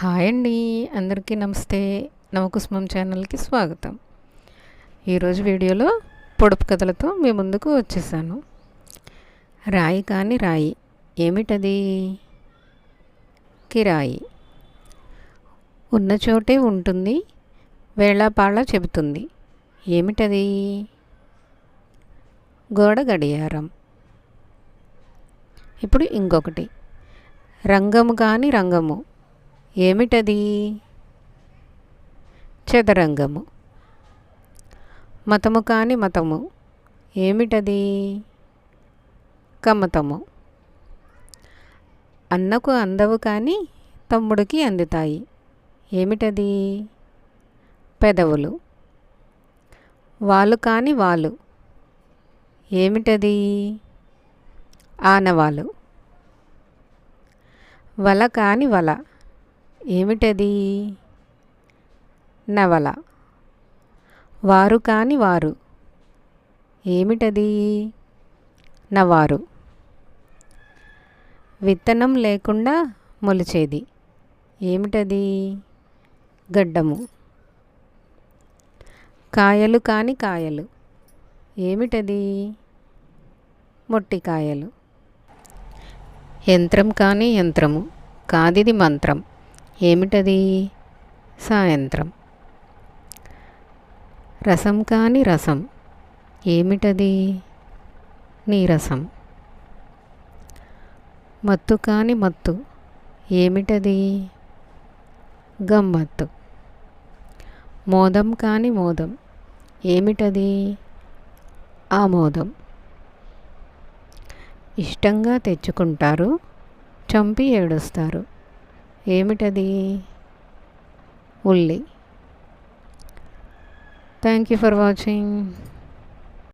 Hi అండి. అందరికీ నమస్తే. నవకుస్మం ఛానల్కి స్వాగతం. ఈరోజు వీడియోలో పొడుపు కథలతో మీ ముందుకు వచ్చేసాను. రాయి కాని రాయి ఏమిటది? కిరాయి. ఉన్న చోటే ఉంటుంది వేళాపాళ చెబుతుంది. ఏమిటది? గోడ గడియారం. ఇప్పుడు ఇంకొకటి. రంగము కాని రంగము. ఏమిటది? చదరంగము. మతము కాని మతము. ఏమిటది? కమతము అన్నకు అందవు కానీ తమ్ముడికి అందుతాయి. ఏమిటది? పెదవులు. వాళ్ళు కాని వాళ్ళు. ఏమిటది? ఆనవాలు. వల కాని వల. ఏమిటది? నవల. వారు కాని వారు. ఏమిటది? నవారు. విత్తనం లేకుండా మొలిచేది. ఏమిటది? గడ్డము. కాయలు కాని కాయలు. ఏమిటది? మొట్టికాయలు. యంత్రం కాని యంత్రము. కాదిది మంత్రం. ఏమిటది? సాయంత్రం. రసం కాని రసం. ఏమిటది? నీరసం. మత్తు కాని మత్తు. ఏమిటది? గమ్మత్తు. మోదం కాని మోదం. ఏమిటది? ఆమోదం. ఇష్టంగా తెచ్చుకుంటారు. చంపి ఏడుస్తారు. ఏమిటది? ఉల్లి. Thank you for watching